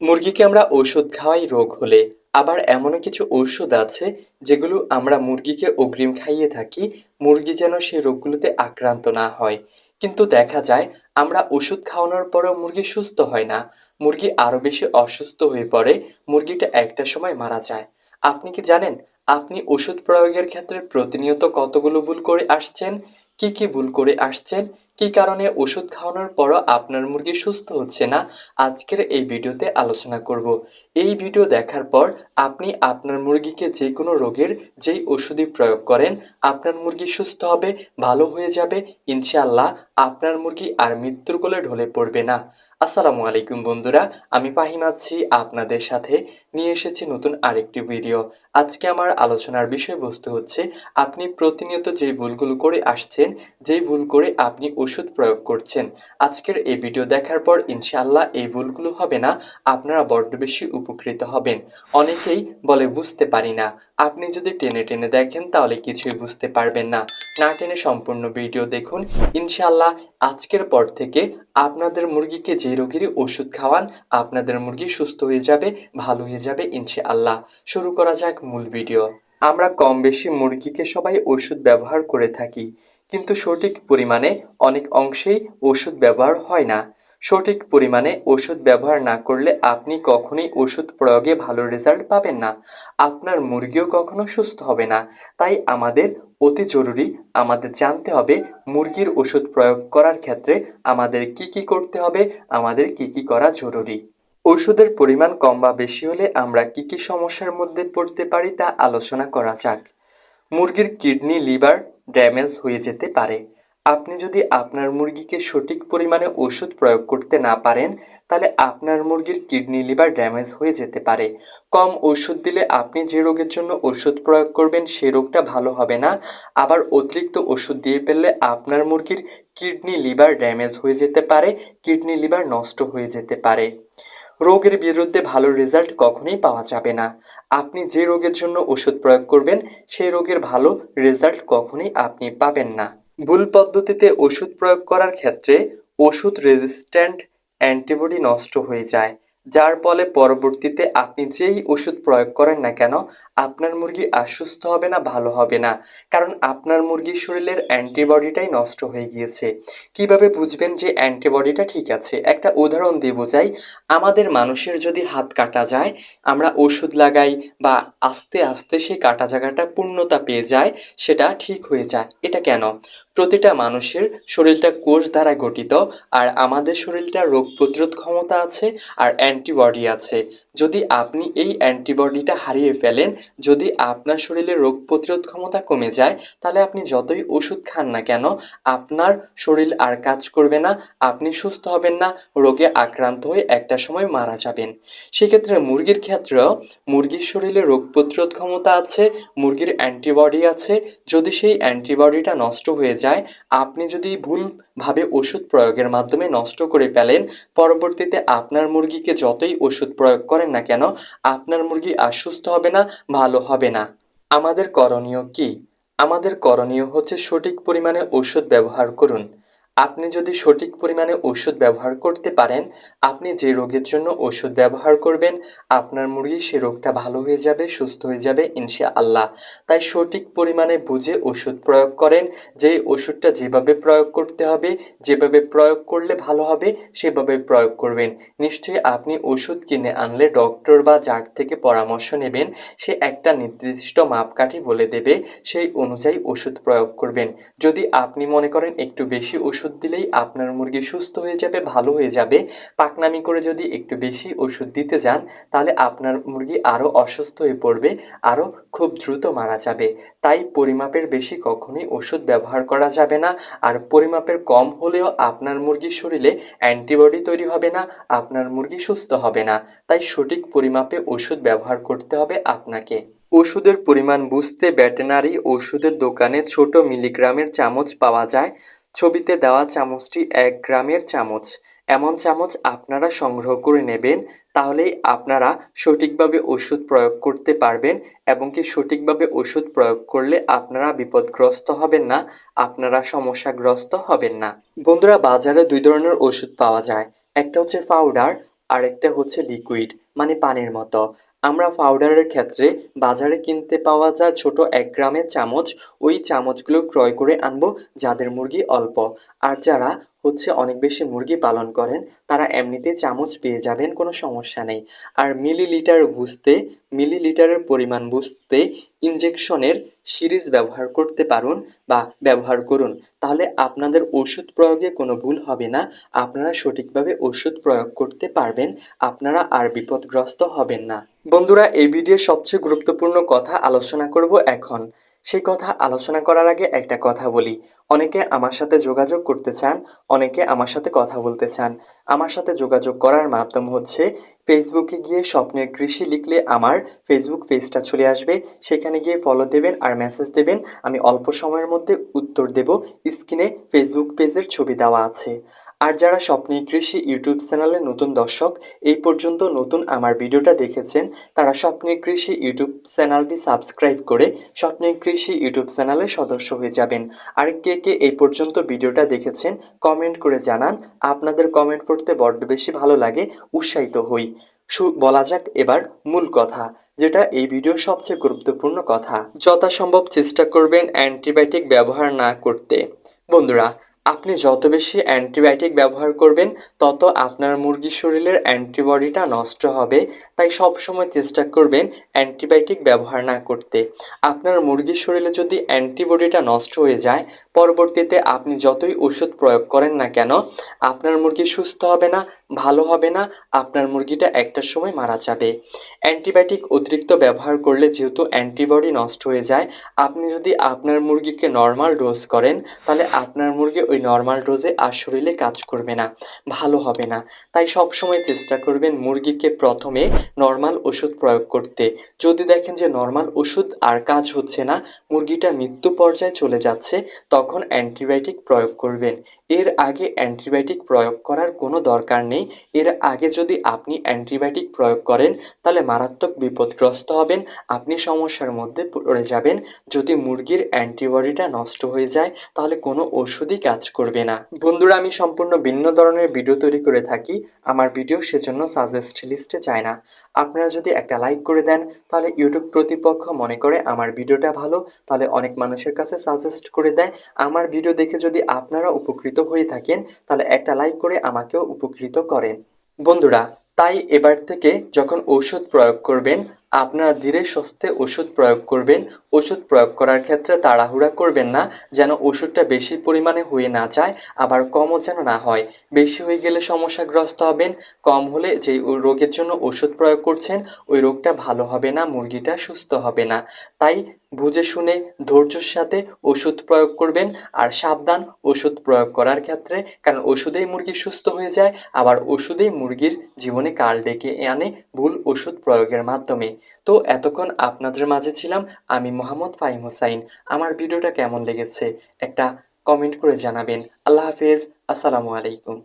মুরগিকে আমরা ঔষধ খাওয়াই রোগ হলে, আবার এমনও কিছু ঔষধ আছে যেগুলো আমরা মুরগিকে অগ্রিম খাইয়ে থাকি, মুরগি যেন সেই রোগগুলোতে আক্রান্ত না হয়। কিন্তু দেখা যায়, আমরা ওষুধ খাওয়ানোর পরেও মুরগি সুস্থ হয় না। মুরগি আরও বেশি অসুস্থ হয়ে পড়ে, মুরগিটা একটা সময় মারা যায়। আপনি কি জানেন, আপনি ওষুধ প্রয়োগের ক্ষেত্রে প্রতিনিয়ত কতগুলো ভুল করে আসছেন? কি কি ভুল করে আসছেন? কি কারণে ওষুধ খাওয়ানোর পরও আপনার মুরগি সুস্থ হচ্ছে না? আজকের এই ভিডিওতে আলোচনা করব। এই ভিডিও দেখার পর আপনি আপনার মুরগিকে যে কোনো রোগের যেই ওষুধই প্রয়োগ করেন, আপনার মুরগি সুস্থ হবে, ভালো হয়ে যাবে, ইনশাআল্লাহ আপনার মুরগি আর মৃত্যুর কোলে ঢলে পড়বে না। আসসালামু আলাইকুম বন্ধুরা, আমি ফাহিম আছি আপনাদের সাথে। নিয়ে এসেছি নতুন আরেকটি ভিডিও। আজকে আমার আলোচনার বিষয়বস্তু হচ্ছে, আপনি প্রতিনিয়ত যে ভুলগুলো করে আসছেন যেই ভুল করে আপনি ওষুধ প্রয়োগ করছেন। আজকের এই ভিডিও দেখার পর ইনশাআল্লাহ এই ভুলগুলো হবে না, আপনারা বড্ড বেশি উপকৃত হবেন। অনেকেই বলে, বুঝতে পারি না। আপনি যদি টেনে টেনে দেখেন, তাহলে কিছুই বুঝতে পারবেন না। না টেনে সম্পূর্ণ ভিডিও দেখুন। ইনশাআল্লাহ আজকের পর থেকে আপনাদের মুরগিকে যে রোগেরই ওষুধ খাওয়ান, আপনাদের মুরগি সুস্থ হয়ে যাবে, ভালো হয়ে যাবে ইনশাআল্লাহ। শুরু করা যাক মূল ভিডিও। আমরা কম বেশি মুরগিকে সবাই ওষুধ ব্যবহার করে থাকি। কিন্তু সঠিক পরিমাণে অনেক অংশেই ওষুধ ব্যবহার হয় না। সঠিক পরিমাণে ওষুধ ব্যবহার না করলে আপনি কখনোই ওষুধ প্রয়োগে ভালো রেজাল্ট পাবেন না। আপনার মুরগিও কখনো সুস্থ হবে না। তাই আমাদের অতি জরুরি আমাদের জানতে হবে মুরগির ওষুধ প্রয়োগ করার ক্ষেত্রে আমাদের কি কি করতে হবে, আমাদের কি কি করা জরুরি। ওষুধের পরিমাণ কম বা বেশি হলে আমরা কি কি সমস্যার মধ্যে পড়তে পারি তা আলোচনা করা যাক। মুরগির কিডনি, লিভার ড্যামেজ হয়ে যেতে পারে। আপনি যদি আপনার মুরগিকে সঠিক পরিমাণে ওষুধ প্রয়োগ করতে না পারেন, তাহলে আপনার মুরগির কিডনি লিভার ড্যামেজ হয়ে যেতে পারে। কম ওষুধ দিলে আপনি যে রোগের জন্য ওষুধ প্রয়োগ করবেন সেই রোগটা ভালো হবে না। আবার অতিরিক্ত ওষুধ দিয়ে ফেললে আপনার মুরগির কিডনি লিভার ড্যামেজ হয়ে যেতে পারে, কিডনি লিভার নষ্ট হয়ে যেতে পারে। রোগের বিরুদ্ধে ভালো রেজাল্ট কখনোই পাওয়া যাবে না। আপনি যে রোগের জন্য ওষুধ প্রয়োগ করবেন সেই রোগের ভালো রেজাল্ট কখনোই আপনি পাবেন না। ভুল পদ্ধতিতে ওষুধ প্রয়োগ করার ক্ষেত্রে ওষুধ রেজিস্ট্যান্ট অ্যান্টিবডি নষ্ট হয়ে যায়। যার ফলে পরবর্তীতে আপনি যেই ওষুধ প্রয়োগ করেন না কেন, আপনার মুরগি আশ্বস্ত হবে না, ভালো হবে না। কারণ আপনার মুরগির শরীরের অ্যান্টিবডিটাই নষ্ট হয়ে গিয়েছে। কীভাবে বুঝবেন যে অ্যান্টিবডিটা ঠিক আছে? একটা উদাহরণ দিয়ে বোঝাই। আমাদের মানুষের যদি হাত কাটা যায়, আমরা ওষুধ লাগাই বা আস্তে আস্তে সেই কাটা জায়গাটা পূর্ণতা পেয়ে যায়, সেটা ঠিক হয়ে যায়। এটা কেন? প্রতিটা মানুষের শরীরটা কোষ দ্বারা গঠিত, আর আমাদের শরীরটা রোগ প্রতিরোধ ক্ষমতা আছে, আর অ্যান্টিবডি আছে। যদি আপনি এই অ্যান্টিবডিটা হারিয়ে ফেলেন, যদি আপনার শরীরে রোগ প্রতিরোধ ক্ষমতা কমে যায়, তাহলে আপনি যতই ওষুধ খান না কেন, আপনার শরীর আর কাজ করবে না, আপনি সুস্থ হবেন না, রোগে আক্রান্ত হয়ে একটা সময় মারা যাবেন। সেক্ষেত্রে মুরগির ক্ষেত্রেও মুরগির শরীরে রোগ প্রতিরোধ ক্ষমতা আছে, মুরগির অ্যান্টিবডি আছে। যদি সেই অ্যান্টিবডিটা নষ্ট হয়ে যায় আপনি যদি ভুলভাবে ওষুধ প্রয়োগের মাধ্যমে নষ্ট করে ফেলেন, পরবর্তীতে আপনার মুরগিকে যতই ওষুধ প্রয়োগ করেন না কেন, আপনার মুরগি আশ্বস্ত হবে না, ভালো হবে না। আমাদের করণীয় কি? আমাদের করণীয় হচ্ছে সঠিক পরিমাণে ওষুধ ব্যবহার করুন। আপনি যদি সঠিক পরিমাণে ওষুধ ব্যবহার করতে পারেন, আপনি যে রোগের জন্য ওষুধ ব্যবহার করবেন, আপনার মুরগি সে রোগটা ভালো হয়ে যাবে, সুস্থ হয়ে যাবে ইনশা আল্লাহ তাই সঠিক পরিমাণে বুঝে ওষুধ প্রয়োগ করেন, যে ওষুধটা যেভাবে প্রয়োগ করতে হবে, যেভাবে প্রয়োগ করলে ভালো হবে, সেভাবে প্রয়োগ করবেন। নিশ্চয়ই আপনি ওষুধ কিনে আনলে ডক্টর বা যার থেকে পরামর্শ নেবেন, সে একটা নির্দিষ্ট মাপকাঠি বলে দেবে, সেই অনুযায়ী ওষুধ প্রয়োগ করবেন। যদি আপনি মনে করেন একটু বেশি ওষুধ দিলেই আপনার মুরগি সুস্থ হয়ে যাবে, ভালো হয়ে যাবে। পাকনামি করে যদি একটু বেশি ওষুধ দিতে যান, তাহলে আপনার মুরগি আরও অসুস্থ হয়ে পড়বে, আরও খুব দ্রুত মারা যাবে। তাই পরিমাপের বেশি কখনোই ওষুধ ব্যবহার করা যাবে না। আর পরিমাপের কম হলেও আপনার মুরগির শরীরে অ্যান্টিবডি তৈরি হবে না, আপনার মুরগি সুস্থ হবে না। তাই সঠিক পরিমাপে ওষুধ ব্যবহার করতে হবে আপনাকে। ওষুধের পরিমাণ বুঝতে ভেটেরিনারি ওষুধের দোকানে ছোট মিলিগ্রামের চামচ পাওয়া যায়। ছবিতে দেওয়া চামচটি এক গ্রামের চামচ। এমন চামচ আপনারা সংগ্রহ করে নেবেন, তাহলেই আপনারা সঠিকভাবে ওষুধ প্রয়োগ করতে পারবেন এবং কি সঠিকভাবে ওষুধ প্রয়োগ করলে আপনারা বিপদগ্রস্ত হবেন না, আপনারা সমস্যাগ্রস্ত হবেন না। বন্ধুরা, বাজারে দুই ধরনের ওষুধ পাওয়া যায়। একটা হচ্ছে পাউডার, আরেকটা হচ্ছে লিকুইড মানে পানের মতো। আমরা পাউডারের ক্ষেত্রে বাজারে কিনতে পাওয়া যায় ছোট এক গ্রামের চামচ, ওই চামচগুলো ক্রয় করে আনব যাদের মুরগি অল্প। আর যারা হচ্ছে অনেক বেশি মুরগি পালন করেন, তারা এমনিতে চামচ পেয়ে যাবেন, কোনো সমস্যা নেই। আর মিলিলিটার বুঝতে, মিলিলিটারের পরিমাণ বুঝতে ইনজেকশনের সিরিজ ব্যবহার করতে পারুন বা ব্যবহার করুন। তাহলে আপনাদের ওষুধ প্রয়োগে কোনো ভুল হবে না। আপনারা সঠিকভাবে ওষুধ প্রয়োগ করতে পারবেন। আপনারা আর বিপদগ্রস্ত হবেন না। বন্ধুরা, এই ভিডিওর সবচেয়ে গুরুত্বপূর্ণ কথা আলোচনা করব এখন। সেই কথা আলোচনা করার আগে একটা কথা বলি। অনেকে আমার সাথে যোগাযোগ করতে চান, অনেকে আমার সাথে কথা বলতে চান। আমার সাথে যোগাযোগ করার মাধ্যম হচ্ছে ফেসবুকে গিয়ে স্বপ্নের কৃষি লিখলে আমার ফেসবুক পেজটা চলে আসবে। সেখানে গিয়ে ফলো দেবেন আর মেসেজ দেবেন। আমি অল্প সময়ের মধ্যে উত্তর দেব। স্ক্রিনে ফেসবুক পেজের ছবি দেওয়া আছে। আর যারা স্বপ্নের কৃষি ইউটিউব চ্যানেলের নতুন দর্শক, এই পর্যন্ত নতুন আমার ভিডিওটা দেখেছেন, তারা স্বপ্নের কৃষি ইউটিউব চ্যানেলটি সাবস্ক্রাইব করে স্বপ্নের কৃষি ইউটিউব চ্যানেলের সদস্য হয়ে যাবেন। আর কে কে এই পর্যন্ত ভিডিওটা দেখেছেন কমেন্ট করে জানান। আপনাদের কমেন্ট পড়তে বড্ড বেশি ভালো লাগে, উৎসাহিত হই। বলা যাক এবার মূল কথা, যেটা এই ভিডিও সবচেয়ে গুরুত্বপূর্ণ কথা। যথাসম্ভব চেষ্টা করবেন অ্যান্টিবায়োটিক ব্যবহার না করতে। বন্ধুরা আপনি যত বেশি অ্যান্টিবায়োটিক ব্যবহার করবেন, তত আপনার মুরগির শরীরের অ্যান্টিবডিটা নষ্ট হবে। তাই সবসময় চেষ্টা করবেন অ্যান্টিবায়োটিক ব্যবহার না করতে। আপনার মুরগির শরীরে যদি অ্যান্টিবডিটা নষ্ট হয়ে যায়, পরবর্তীতে আপনি যতই ওষুধ প্রয়োগ করেন না কেন, আপনার মুরগি সুস্থ হবে না, ভালো হবে না, আপনার মুরগিটা একটা সময় মারা যাবে। অ্যান্টিবায়োটিক অতিরিক্ত ব্যবহার করলে যেহেতু অ্যান্টিবডি নষ্ট হয়ে যায়, আপনি যদি আপনার মুরগিকে নর্মাল ডোজ করেন, তাহলে আপনার মুরগি ওই নর্মাল ডোজে আর শরীরে কাজ করবে না, ভালো হবে না। তাই সব সময় চেষ্টা করবেন মুরগিকে প্রথমে নর্মাল ওষুধ প্রয়োগ করতে। যদি দেখেন যে নর্মাল ওষুধ আর কাজ হচ্ছে না, মুরগিটা মৃত্যু পর্যায়ে চলে যাচ্ছে, তখন অ্যান্টিবায়োটিক প্রয়োগ করবেন। এর আগে অ্যান্টিবায়োটিক প্রয়োগ করার কোনো দরকার নেই। এর আগে যদি আপনি অ্যান্টিবায়োটিক প্রয়োগ করেন, তাহলে মারাত্মক বিপদগ্রস্ত হবেন, আপনি সমস্যার মধ্যে পড়ে যাবেন। যদি মুরগির অ্যান্টিবডিটা নষ্ট হয়ে যায়, তাহলে কোনো ওষুধই কাজ করবে না। বন্ধুরা, আমি সম্পূর্ণ ভিন্ন ধরনের ভিডিও তৈরি করে থাকি। আমার ভিডিও সেজন্য সাজেস্ট লিস্টে যায় না। আপনারা যদি একটা লাইক করে দেন, তাহলে ইউটিউব কর্তৃপক্ষ মনে করে আমার ভিডিওটা ভালো, তাহলে অনেক মানুষের কাছে সাজেস্ট করে দেয়। আমার ভিডিও দেখে যদি আপনারা উপকৃত হয়ে থাকেন, তাহলে একটা লাইক করে আমাকেও উপকৃত করেন। বন্ধুরা, তাই এবার থেকে যখন ঔষধ প্রয়োগ করবেন আপনারা ধীরে সুস্থে ওষুধ প্রয়োগ করবেন। ওষুধ প্রয়োগ করার ক্ষেত্রে তাড়াহুড়া করবেন না, যেন ওষুধটা বেশি পরিমাণে হয়ে না যায়, আবার কমও যেন না হয়। বেশি হয়ে গেলে সমস্যাগ্রস্ত হবেন, কম হলে যে রোগের জন্য ওষুধ প্রয়োগ করছেন, ওই রোগটা ভালো হবে না, মুরগিটা সুস্থ হবে না। তাই বুঝে শুনে, ধৈর্যের সাথে ওষুধ প্রয়োগ করবেন, আর সাবধান ওষুধ প্রয়োগ করার ক্ষেত্রে, কারণ ওষুধেই মুরগি সুস্থ হয়ে যায়, আবার ওষুধেই মুরগির জীবনে কাল ডেকে আনে ভুল ওষুধ প্রয়োগের মাধ্যমে। তো এতক্ষণ আপনাদের মাঝে ছিলাম আমি মোহাম্মদ ফাহিম হোসাইন। আমার ভিডিওটা কেমন লেগেছে একটা কমেন্ট করে জানাবেন। আল্লাহ হাফেজ, আসসালামু আলাইকুম।